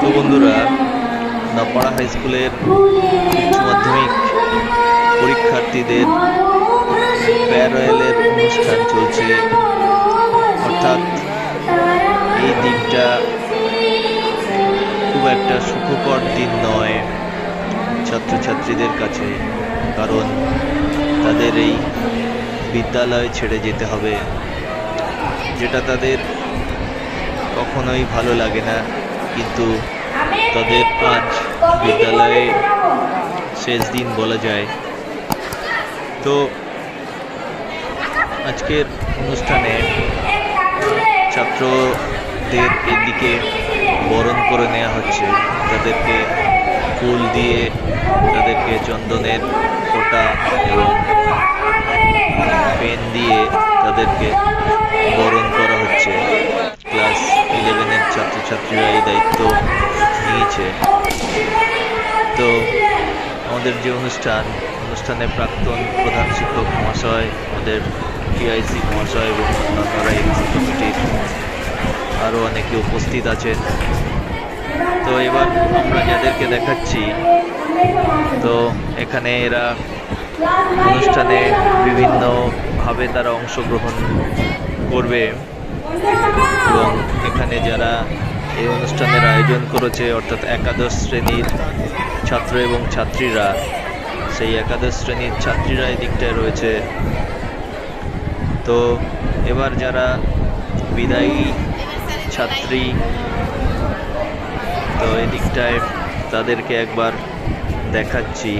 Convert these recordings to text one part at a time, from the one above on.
তো বন্ধুরা, নাপাড়া হাই স্কুলের উচ্চ মাধ্যমিক পরীক্ষার্থীদের প্যারোয়েলের অনুষ্ঠান চলছে। অর্থাৎ এই দিনটা খুব একটা সুখকর দিন নয় ছাত্রছাত্রীদের কাছে, কারণ তাদের এই বিদ্যালয় ছেড়ে যেতে হবে, যেটা তাদের কখনোই ভালো লাগে না। কিন্তু তাদের আজ বিদ্যালয়ে শেষ দিন বলা যায়। তো আজকের অনুষ্ঠানে ছাত্রদের এদিকে বরণ করে নেওয়া হচ্ছে। তাদেরকে ফুল দিয়ে তাদেরকে চন্দনের ফোঁটা এবং পেন দিয়ে তাদেরকে বরণ করা হচ্ছে। ক্লাস ছাত্রছাত্রীরা এই দায়িত্ব নিয়েছে। তো আমাদের যে অনুষ্ঠান, অনুষ্ঠানে প্রাক্তন প্রধান শিক্ষক মহাশয়, আমাদের টিআইসি মহাশয় এবং অন্যান্যরা এমসি কমিটির আরও অনেকে উপস্থিত আছেন। তো এবার আমরা যাদেরকে দেখাচ্ছি, তো এখানে এরা অনুষ্ঠানে বিভিন্নভাবে তারা অংশগ্রহণ করবে। এবং এখানে যারা এই অনুষ্ঠানের আয়োজন করেছে অর্থাৎ একাদশ শ্রেণির ছাত্র এবং ছাত্রীরা। সেই একাদশ শ্রেণির ছাত্রীরা এই দিকটায় রয়েছে। তো এবার যারা বিদায়ী ছাত্রী, তো এই দিকটায় তাদেরকে একবার দেখাচ্ছি।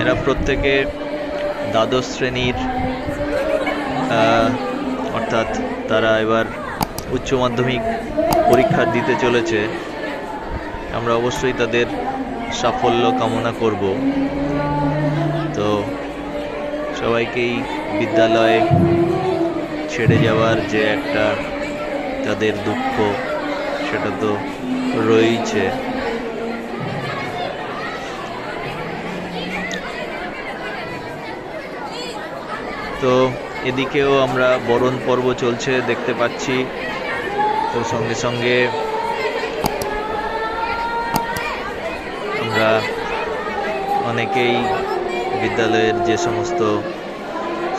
এরা প্রত্যেকে দ্বাদশ শ্রেণির অর্থাৎ তারা এবার উচ্চ মাধ্যমিক পরীক্ষা দিতে চলেছে। আমরা অবশ্যই তাদের সাফল্য কামনা করব। তো সবাইকেই বিদ্যালয়ে ছেড়ে যাওয়ার যে একটা তাদের দুঃখ, সেটা তো রয়েছে তো এদিকেও আমরা বরণ পর্ব চলছে, দেখতে পাচ্ছি। তো সঙ্গে সঙ্গে আমরা অনেকেই বিদ্যালয়ের যে সমস্ত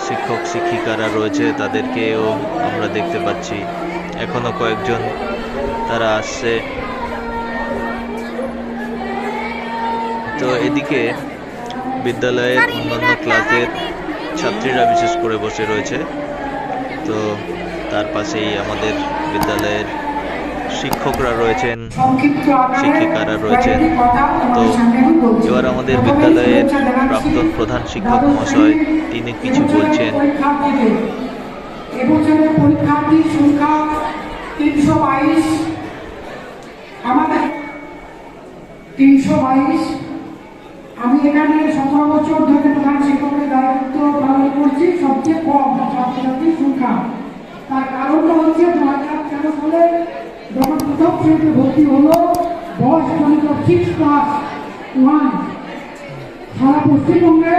শিক্ষক, শিক্ষিকারা রয়েছে, তাদেরকেও আমরা দেখতে পাচ্ছি। এখনও কয়েকজন তারা আসছে। তো এদিকে বিদ্যালয়ের অন্যান্য ক্লাসের ছাত্রীরা বিশেষ করে বসে রয়েছে। তো তার পাশেই আমাদের বিদ্যালয়ের শিক্ষকরা রয়েছেন, শিক্ষিকারা রয়েছেন। তো এবার আমাদের বিদ্যালয়ের প্রাক্তন প্রধান শিক্ষক মহাশয়, তিনি কিছু বলছেন। তিনশো বাইশ এখানে সতেরো বছর ধরে প্রধান শিক্ষকের দায়িত্ব পালন করছি, সবচেয়ে কম ছাত্রছাত্রীর সংখ্যা। তার কারণটা হচ্ছে দু হাজার তেরো যখন প্রথম শ্রেণীতে ভর্তি হলো, বয়স গণিত সিক্স ক্লাস ওয়ান সারা পশ্চিমবঙ্গে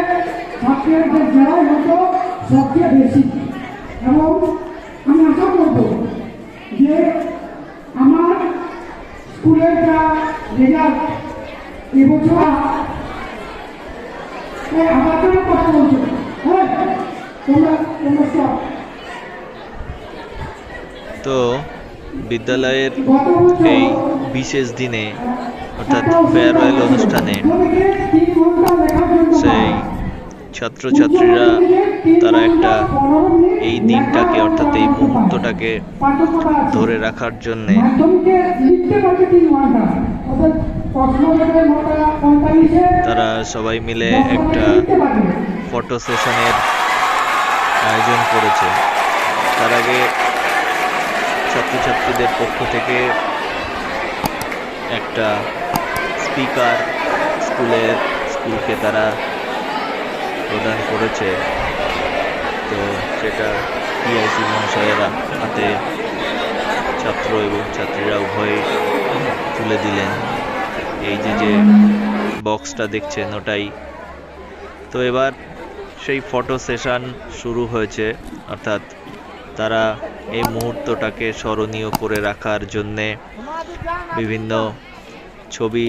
ছাত্রের যে জেলায় হতো, সবচেয়ে বেশি। এবং আমি আশা করব যে আমার স্কুলের যা রেজাল্ট এবছর এই আমার জন্য কথা বলছো। হ্যাঁ তোমরা তোমরা সব। তো বিদ্যালয়ের এই বিশেষ দিনে অর্থাৎ ফেয়ারওয়েল অনুষ্ঠানে সেই ছাত্রছাত্রীরা তারা একটা এই দিনটাকে অর্থাৎ এই মুহূর্তটাকে ধরে রাখার জন্যে তারা সবাই মিলে একটা ফটো সেশনের আয়োজন করেছে। তার আগে ছাত্রছাত্রীদের পক্ষ থেকে একটা স্পিকার স্কুলের স্কুলকে তারা প্রদান করেছে। তো সেটা পিআইসি মহাশয়েরা হাতে ছাত্র এবং ছাত্রীরা উভয়ই তুলে দিলেন। এই যে যে বক্সটা দেখছেন ওটাই। তো এবার সেই ফটো সেশন শুরু হয়েছে, অর্থাৎ তারা এই মুহূর্তটাকে স্মরণীয় করে রাখার জন্যে বিভিন্ন ছবি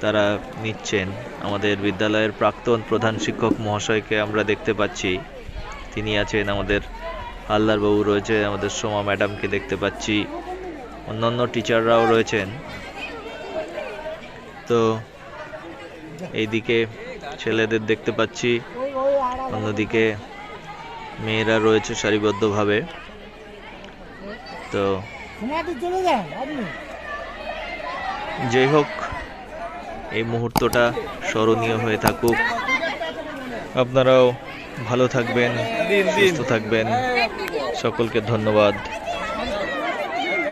তারা নিচ্ছেন। আমাদের বিদ্যালয়ের প্রাক্তন প্রধান শিক্ষক মহাশয়কে আমরা দেখতে পাচ্ছি। তিনি আছেন আমাদের হালদার বাবু রয়েছে, আমাদের সোমা ম্যাডামকে দেখতে পাচ্ছি। অন্যান্য টিচাররাও রয়েছেন। তো এইদিকে ছেলেদের দেখতে পাচ্ছি। অন্যদিকে মেয়েরা রয়েছে সারিবদ্ধভাবে। তো যাই হোক, এই মুহূর্তটা স্মরণীয় হয়ে থাকুক। আপনারাও ভালো থাকবেন, সুস্থ থাকবেন। সকলকে ধন্যবাদ।